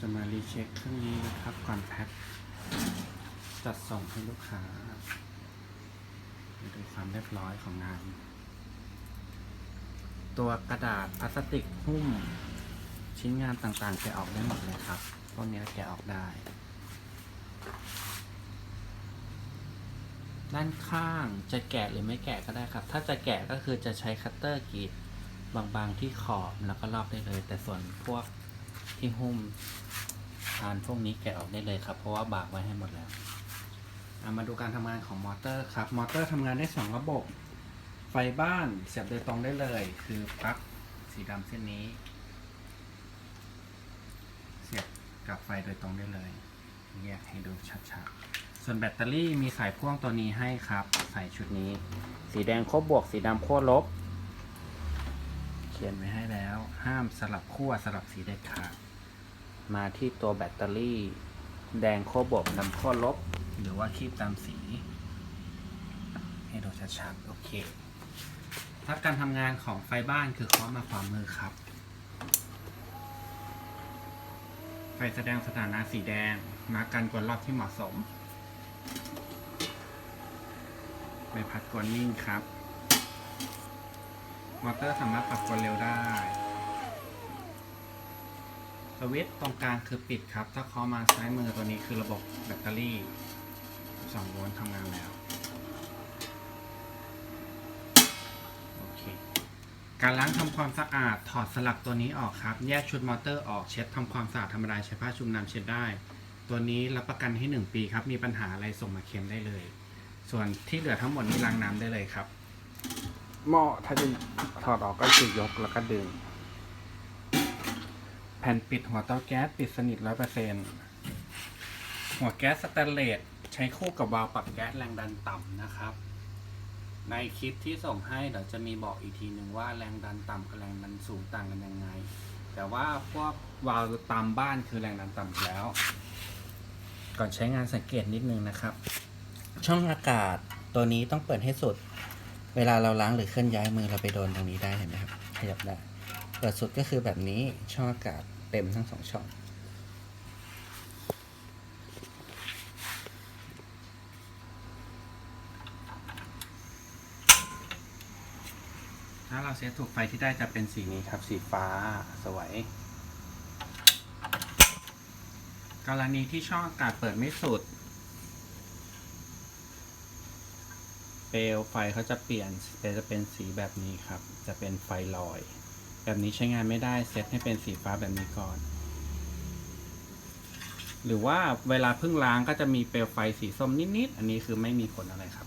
จะมารีเช็คเครื่องนี้นะครับ ก่อนแพ็คจัดส่งให้ลูกค้าดูความเรียบร้อยของงาน ตัวกระดาษพลาสติกหุ้ม ชิ้นงานต่างๆแกะออกได้หมดเลยครับพวกนี้ยแกะออกได้ ด้านข้างจะแกะหรือไม่แกะก็ได้ครับ ถ้าจะแกะก็คือจะใช้คัตเตอร์กรีดบางๆที่ขอบแล้วก็ลอกได้เลย แต่ส่วนพวก ที่หุ้มทานพวกนี้แกะออกได้เลยครับ เพราะว่าบากไว้ให้หมดแล้วามาดูการทำงานของมอเตอร์ครับ มอเตอร์ทำงานได้สองระบบ ไฟบ้านเสียบโดยตรงได้เลย คือปลั๊กสีดำเส้นนี้ เสียบกับไฟโดยตรงได้เลยแยกให้ดูชัดๆ ส่วนแบตเตอรี่มีสายพ่วงตัวนี้ให้ครับ ใส่ชุดนี้ สีแดงโคบบวก สีดำโคลบ เขียนไว้ให้แล้ว ห้ามสลับขั้วสลับสีเด็ดขาด มาที่ตัวแบตเตอรี่ แดงโคบบวกดำโคลบ หรือว่าคีบตามสี ให้ดูชัดๆ โอเคถ้าการทำงานของไฟบ้านคือเคาะมาขวามมือครับ ไฟแสดงสถานะสีแดง มากันกวนรอบที่เหมาะสมใบพัดกวนนิ่งครับ มอเตอร์สามารถปรับกวนเร็วได้ สวิตตรงกลางคือปิดครับ ถ้าเคาะมาซ้ายมือตัวนี้คือระบบแบตเตอรี่2โวลต์ทำงานแล้ว โอเค การล้างทำความสะอาดถอดสลักตัวนี้ออกครับ แยกชุดมอเตอร์ออกเช็ดทำความสะอาดธรรมดาใช้ผ้าชุบน้ำเช็ดได้ ตัวนี้รับประกันให้ 1 ปีครับ มีปัญหาอะไรส่งมาเคลมได้เลย ส่วนที่เหลือทั้งหมดนี้ล้างน้ำได้เลยครับ หม้อถ้าจะถอดออกก็คือยกแล้วก็ดึง ผ่นปิดหัวเตาแก๊สปิดสนิทร้อยเปอร์เซ็นหัวแก๊สสแตนเลสใช้คู่กับวาล์วปรับแก๊สแรงดันต่ำนะครับ ในคลิปที่ส่งให้เดี๋ยวจะมีบอกอีกทีหนึ่งว่าแรงดันต่ำกับแรงดันสูงต่างกันยังไง แต่ว่าพวกวาล์วตามบ้านคือแรงดันต่ำแล้ว ก่อนใช้งานสังเกตนิดนึงนะครับ ช่องอากาศตัวนี้ต้องเปิดให้สุด เวลาเราล้างหรือเคลื่อนย้ายมือเราไปโดนตรงนี้ได้เห็นไหมครับขยับได้เปิดสุดก็คือแบบนี้ช่องอากาศ เต็มทั้งสองช่อง ถ้าเราเซตถูกไฟที่ได้จะเป็นสีนี้ครับ สีฟ้าสวยกรณีที่ช่องอากาศเปิดไม่สุด เปลวไฟเขาจะเปลี่ยนเป็นจะเป็นสีแบบนี้ครับ จะเป็นไฟลอย แบบนี้ใช้งานไม่ได้เซตให้เป็นสีฟ้าแบบนี้ก่อน หรือว่าเวลาเพิ่งล้างก็จะมีเปลวไฟสีส้มนิดๆ อันนี้คือไม่มีผลอะไรครับ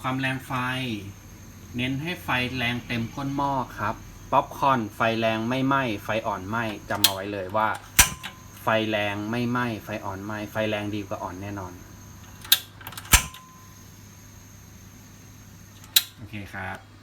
ความแรงไฟ เน้นให้ไฟแรงเต็มก้นหม้อครับป๊อปคอนไฟแรงไม่ไหม้ไฟอ่อนไหม้จำเอาไว้เลยว่า ไฟแรงไม่ไหม้ไฟอ่อนไหม้ไฟแรงดีกว่าอ่อนแน่นอนโอเคครับ